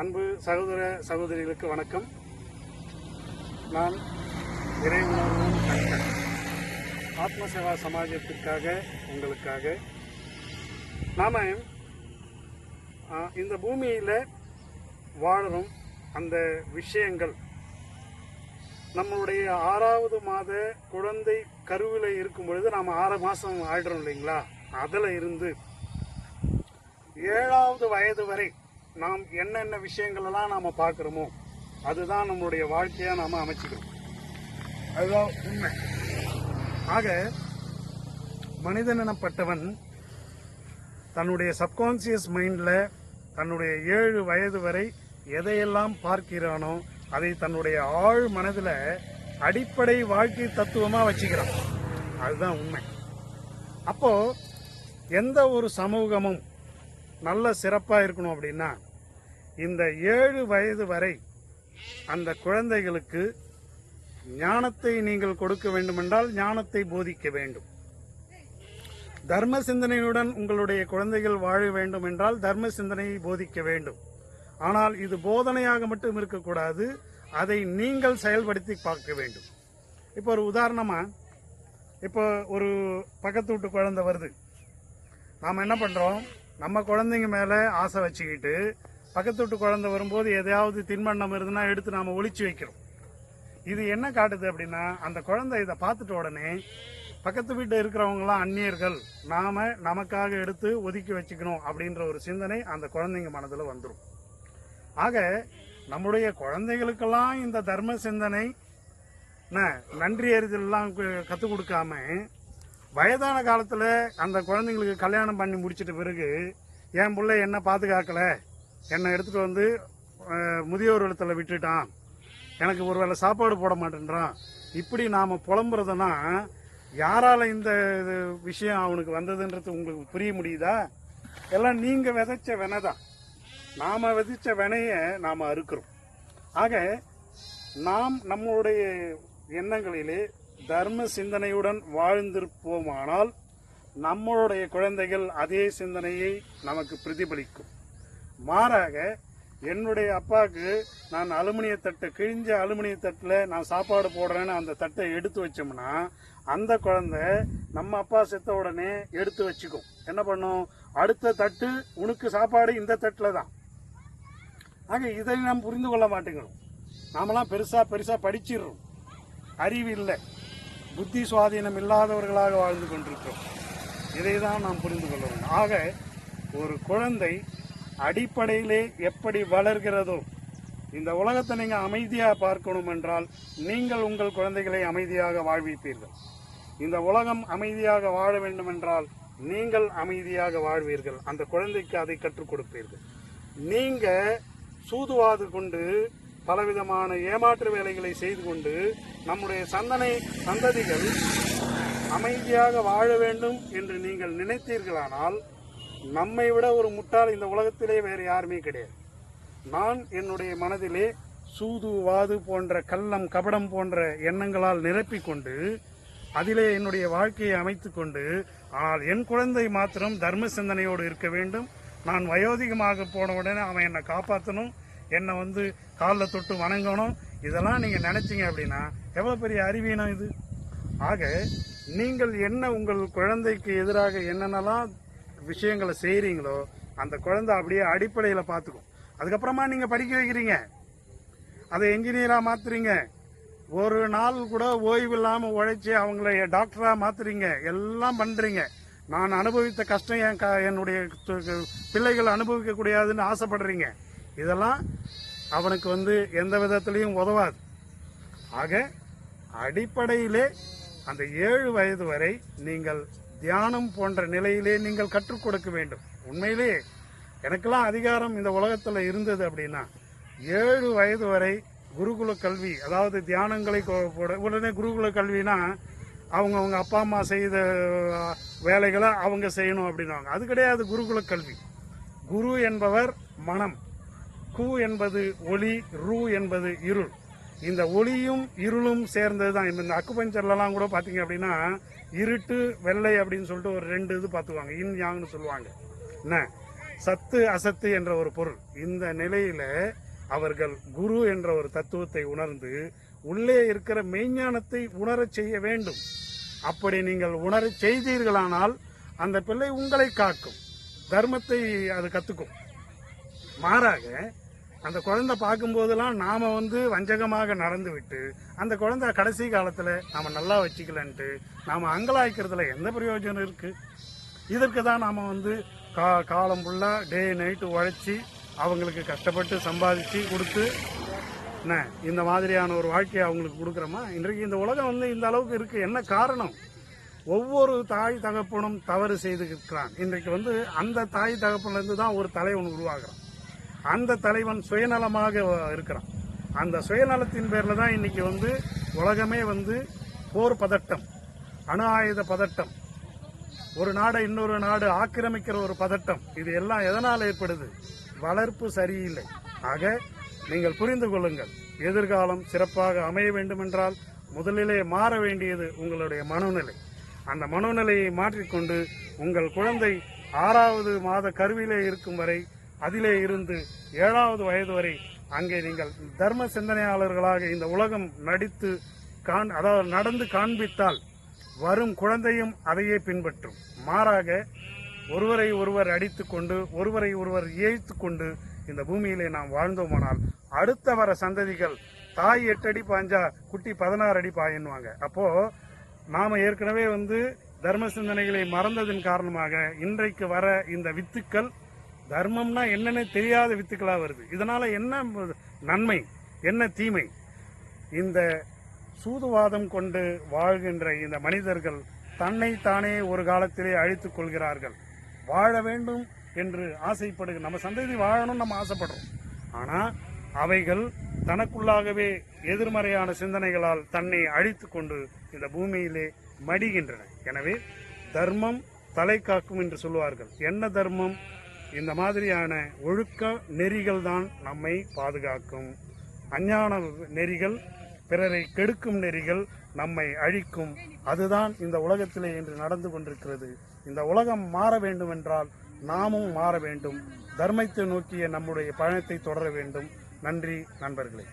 அன்பு சகோதர சகோதரிகளுக்கு வணக்கம். நான் இறை உணர்வும் ஆத்ம சமாஜத்திற்காக உங்களுக்காக. நாம இந்த பூமியில் வாழும் அந்த விஷயங்கள். நம்மளுடைய ஆறாவது மாத குழந்தை கருவில் இருக்கும் பொழுது நாம் ஆறு மாதம் ஆயிடுறோம் இல்லைங்களா? அதில் இருந்து ஏழாவது வயது வரை நாம் என்னென்ன விஷயங்கள் எல்லாம் நாம் பார்க்குறோமோ அதுதான் நம்மளுடைய வாழ்க்கையாக நாம் அமைச்சிக்கிறோம். அதுதான் உண்மை. ஆக மனிதன் எனப்பட்டவன் தன்னுடைய சப்கான்சியஸ் மைண்டில் தன்னுடைய ஏழு வயது வரை எதையெல்லாம் பார்க்கிறானோ அதை தன்னுடைய ஆழ் மனதில் அடிப்படை வாழ்க்கை தத்துவமாக வச்சுக்கிறான். அதுதான் உண்மை. அப்போ எந்த ஒரு சமூகமும் நல்ல சிறப்பாக இருக்கணும் அப்படின்னா இந்த ஏழு வயது வரை அந்த குழந்தைகளுக்கு ஞானத்தை நீங்கள் கொடுக்க வேண்டுமென்றால் ஞானத்தை போதிக்க வேண்டும். தர்ம சிந்தனையுடன் உங்களுடைய குழந்தைகள் வாழ வேண்டும் என்றால் தர்ம சிந்தனையை போதிக்க வேண்டும். ஆனால் இது போதனையாக மட்டும் இருக்கக்கூடாது அதை நீங்கள் செயல்படுத்தி பார்க்க வேண்டும். இப்போ ஒரு உதாரணமாக இப்போ ஒரு பக்கத்து வீட்டு குழந்தை வருது. நாம் என்ன பண்ணுறோம் நம்ம குழந்தைங்க மேலே ஆசை வச்சுக்கிட்டு பக்கத்து வீட்டு குழந்தை வரும்போது எதையாவது தின்பண்டம் இருந்துன்னா எடுத்து நாம் ஒழிச்சு வைக்கிறோம். இது என்ன காட்டுது அப்படின்னா அந்த குழந்தை இதை பார்த்துட்ட உடனே பக்கத்து வீட்டில் இருக்கிறவங்களாம் அந்நியர்கள் நாம் நமக்காக எடுத்து ஒதுக்கி வச்சுக்கணும் அப்படின்ற ஒரு சிந்தனை அந்த குழந்தைங்க மனதில் வந்துடும் ஆக நம்முடைய குழந்தைகளுக்கெல்லாம் இந்த தர்ம சிந்தனை நன்றி அறிதல்லாம் கற்றுக் கொடுக்காம வயதான காலத்தில் அந்த குழந்தைங்களுக்கு கல்யாணம் பண்ணி முடிச்சிட்ட பிறகு என் பிள்ளை என்ன பாதுகாக்கல? என்னை எடுத்துகிட்டு வந்து முதியோர் இடத்துல விட்டுட்டான். எனக்கு ஒரு வேளை சாப்பாடு போட மாட்டேன்றான். இப்படி நாம் புலம்புறதுன்னா யாரால் இந்த இது விஷயம் அவனுக்கு வந்ததுன்றது உங்களுக்கு புரிய முடியுதா? எல்லாம் நீங்கள் விதைச்ச வினை தான் நாம் விதைச்ச வினையை நாம் அறுக்கிறோம். ஆக நாம் நம்மளுடைய எண்ணங்களிலே தர்ம சிந்தனையுடன் வாழ்ந்திருப்போமானால் நம்மளுடைய குழந்தைகள் அதே சிந்தனையை நமக்கு பிரதிபலிக்கும். மாறாக என்னுடைய அப்பாவுக்கு நான் அலுமினிய தட்டை கிழிஞ்ச அலுமினிய தட்டில் நான் சாப்பாடு போடுறேன்னு அந்த தட்டை எடுத்து வச்சோம்னா அந்த குழந்தை நம்ம அப்பா செத்த உடனே எடுத்து வச்சுக்கும். என்ன பண்ணும்? அடுத்த தட்டு உனக்கு சாப்பாடு இந்த தட்டில் தான். ஆக இதை நாம் புரிந்து கொள்ள மாட்டேங்கிறோம். நாமெல்லாம் பெருசாக பெருசாக படிச்சிடுறோம். அறிவு இல்லை. புத்தி சுவாதீனம் இல்லாதவர்களாக வாழ்ந்து கொண்டிருக்கிறோம். இதை தான் நாம் புரிந்து கொள்ள வேண்டும். ஆக ஒரு குழந்தை அடிப்படையிலே எப்படி வளர்கிறதோ இந்த உலகத்தை நீங்கள் அமைதியாக பார்க்கணும் என்றால் நீங்கள் உங்கள் குழந்தைகளை அமைதியாக வாழ்விப்பீர்கள். இந்த உலகம் அமைதியாக வாழ வேண்டும் என்றால் நீங்கள் அமைதியாக வாழ்வீர்கள். அந்த குழந்தைக்கு அதை கற்றுக் கொடுப்பீர்கள். நீங்கள் சூதுவாது கொண்டு பலவிதமான ஏமாற்று வேலைகளை செய்து கொண்டு நம்முடைய சந்தனை சந்ததிகள் அமைதியாக வாழ வேண்டும் என்று நீங்கள் நினைத்தீர்களானால் நம்மை விட ஒரு முட்டாள் இந்த உலகத்திலே வேறு யாருமே கிடையாது. நான் என்னுடைய மனதிலே சூது வாது போன்ற கள்ளம் கபடம் போன்ற எண்ணங்களால் நிரப்பிக்கொண்டு அதிலே என்னுடைய வாழ்க்கையை அமைத்துக்கொண்டு ஆனால் என் குழந்தை மாத்திரம் தர்ம சிந்தனையோடு இருக்க வேண்டும். நான் வயோதிகமாக போன உடனே அவன் என்னை காப்பாற்றணும் என்னை வந்து காலில் தொட்டு வணங்கணும்? இதெல்லாம் நீங்கள் நினச்சிங்க அப்படின்னா எவ்வளோ பெரிய அறிவீனம் இது? ஆக நீங்கள் என்ன உங்கள் குழந்தைக்கு எதிராக என்னென்னலாம் விஷயங்களை செய்கிறீங்களோ அந்த குழந்தை அப்படியே அடிப்படையில் பார்த்துக்கும் அதுக்கப்புறமா நீங்கள் படிக்க வைக்கிறீங்க. அதை என்ஜினியராக மாற்றுறீங்க ஒரு நாள் கூட ஓய்வு இல்லாமல் உழைச்சி அவங்கள டாக்டராக மாற்றுறீங்க எல்லாம் பண்ணுறீங்க நான் அனுபவித்த கஷ்டம் என் க என்னுடைய பிள்ளைகள் அனுபவிக்க கூடாதுன்னு ஆசைப்படுறீங்க. இதெல்லாம் அவனுக்கு வந்து எந்த விதத்துலேயும் உதவாது. ஆக அடிப்படையிலே அந்த ஏழு வயது வரை நீங்கள் தியானம் போன்ற நிலையிலே நீங்கள் கற்றுக் கொடுக்க வேண்டும். உண்மையிலே எனக்கெல்லாம் அதிகாரம் இந்த உலகத்தில் இருந்தது அப்படின்னா ஏழு வயது வரை குருகுல கல்வி அதாவது தியானங்களை உடனே குருகுல கல்வினா அவங்க அவங்க அப்பா அம்மா செய்த வேலைகளை அவங்க செய்யணும் அப்படின்னுவாங்க. அது கிடையாது குருகுல கல்வி. குரு என்பவர் மனம். கு என்பது ஒளி ரூ என்பது இருள். இந்த ஒளியும் இருளும் சேர்ந்தது தான் இந்த அக்குபஞ்சர்லலாம் கூட பார்த்தீங்க அப்படின்னா இருட்டு வெள்ளை அப்படின்னு சொல்லிட்டு ஒரு ரெண்டு இது பார்த்துக்குவாங்க இன் யாங்னு சொல்லுவாங்க. என்ன சத்து அசத்து என்ற ஒரு பொருள். இந்த நிலையில் அவர்கள் குரு என்ற ஒரு தத்துவத்தை உணர்ந்து உள்ளே இருக்கிற மெய்ஞானத்தை உணரச் செய்ய வேண்டும். அப்படி நீங்கள் உணரச் செய்தீர்களானால் அந்த பிள்ளை உங்களை காக்கும். தர்மத்தை அது கற்றுக்கும் மாறாக அந்த குழந்தை பார்க்கும்போதெல்லாம் நாம் வந்து வஞ்சகமாக நடந்து விட்டு அந்த குழந்தை கடைசி காலத்தில் நாம் நல்லா வச்சுக்கலன்ட்டு நாம் அங்கலாய்க்கிறதுல எந்த பிரயோஜனம் இருக்குது இதற்கு தான் நாம் வந்து கா காலம் ஃபுல்லாக டே நைட்டு உழைச்சி அவங்களுக்கு கஷ்டப்பட்டு சம்பாதிச்சு கொடுத்து என்ன இந்த மாதிரியான ஒரு வாழ்க்கையை அவங்களுக்கு கொடுக்குறோமா? இன்றைக்கு இந்த உலகம் வந்து இந்த அளவுக்கு இருக்குது என்ன காரணம்? ஒவ்வொரு தாய் தகப்பனும் தவறு செய்திருக்கிறான் இன்றைக்கு வந்து அந்த தாய் தகப்பன்லேருந்து தான் ஒரு தலைவன் உருவாகிறான். அந்த தலைவன் சுயநலமாக இருக்கிறான். அந்த சுயநலத்தின் பேரில் தான் இன்னைக்கு வந்து உலகமே வந்து போர் பதட்டம் அணு ஆயுத பதட்டம் ஒரு நாடை இன்னொரு நாடு ஆக்கிரமிக்கிற ஒரு பதட்டம் இது எல்லாம் எதனால் ஏற்படுது? வளர்ப்பு சரியில்லை. ஆக நீங்கள் புரிந்து கொள்ளுங்கள் எதிர்காலம் சிறப்பாக அமைய வேண்டுமென்றால் முதலிலே மாற வேண்டியது உங்களுடைய மனோநிலை. அந்த மனோநிலையை மாற்றிக்கொண்டு உங்கள் குழந்தை ஆறாவது மாத கருவிலே இருக்கும் வரை அதிலே இருந்து ஏழாவது வயது வரை அங்கே நீங்கள் தர்ம சிந்தனையாளர்களாக இந்த உலகம் நடித்து காண் அதாவது நடந்து காண்பித்தால் வரும் குழந்தையும் அதையே பின்பற்றும். மாறாக ஒருவரை ஒருவர் அடித்துக்கொண்டு ஒருவரை ஒருவர் ஏய்த்து கொண்டு இந்த பூமியிலே நாம் வாழ்ந்தோமானால் அடுத்த வர சந்ததிகள் தாய் எட்டு அடி பாஞ்சா குட்டி பதினாறு அடி பாயின்வாங்க அப்போ நாம ஏற்கனவே வந்து தர்ம சிந்தனைகளை மறந்ததன் காரணமாக இன்றைக்கு வர இந்த வித்துக்கள் தர்மம்னா என்னன்னு தெரியாத வித்துக்களாக வருது. இதனால் என்ன நன்மை என்ன தீமை? இந்த சூதுவாதம் கொண்டு வாழ்கின்ற இந்த மனிதர்கள் தன்னை தானே ஒரு காலத்திலே அழித்துக் கொள்கிறார்கள். வாழ வேண்டும் என்று ஆசைப்படுகிற நம்ம சந்ததி வாழணும்னு நம்ம ஆசைப்படுறோம். ஆனால் அவைகள் தனக்குள்ளாகவே எதிர்மறையான சிந்தனைகளால் தன்னை அழித்து கொண்டு இந்த பூமியிலே மடிகின்றன. எனவே தர்மம் தலை காக்கும் என்று சொல்லுவார்கள். என்ன தர்மம்? இந்த மாதிரியான ஒழுக்க நெறிகள் தான் நம்மை பாதுகாக்கும். அஞ்ஞான நெறிகள் பிறரை கெடுக்கும் நெறிகள் நம்மை அழிக்கும். அதுதான் இந்த உலகத்திலே இன்று நடந்து கொண்டிருக்கிறது. இந்த உலகம் மாற வேண்டுமென்றால் நாமும் மாற வேண்டும். தர்மத்தை நோக்கிய நம்முடைய பயணத்தை தொடர வேண்டும். நன்றி நண்பர்களே.